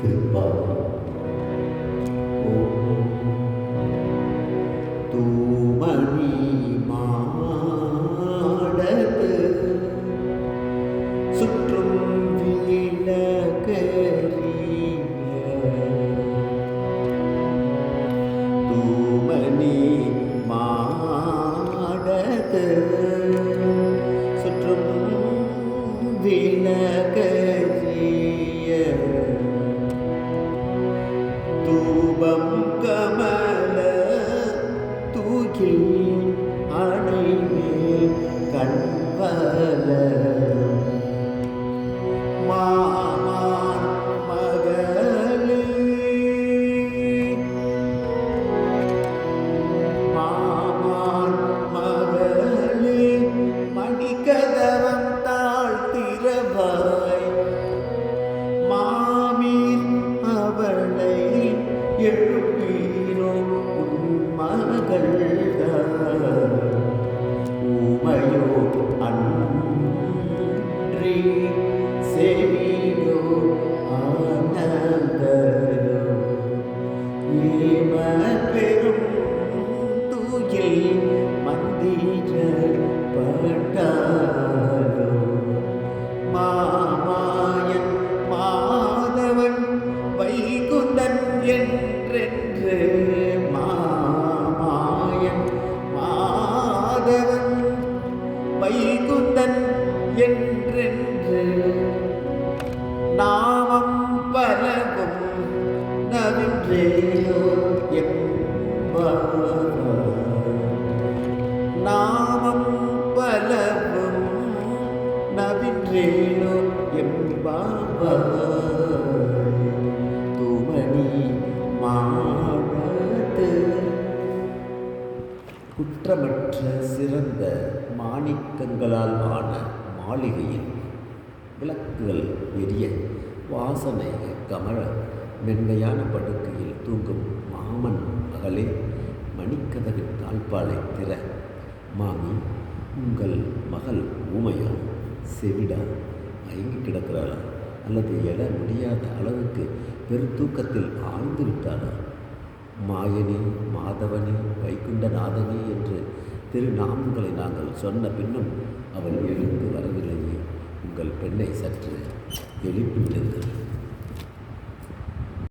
திருப்பாவை தூமணி மாடத்து சுற்றும் விளக்கரிய தூமணி மாடத்து to என்றென்று மாமாயன் மாதவன் வைகுந்தன் என்றென்று நாமம் குற்றமற்ற சிறந்த மாணிக்கங்களால் ஆன மாளிகையில் விளக்குகள் பெரிய வாசனை கமழ மென்மையான படுக்கையில் தூங்கும் மாமன் மகளே மணிக்கதவின் தாழ்பாலை திற. மாமி உங்கள் மகள் ஊமையா? செவிடா மயங்கி கிடக்கிறாளா? அல்லது எழ முடியாத அளவுக்கு பெருத்தூக்கத்தில் ஆழ்ந்து விட்டாளா? மாயனே மாதவனே வைகுண்டநாதனே என்று திருநாமங்களை நாங்கள் சொன்ன பின்னும் அவள் எழுந்து வரவில்லையே. உங்கள் பெண்ணை சற்று எழுப்பி விடுங்கள்.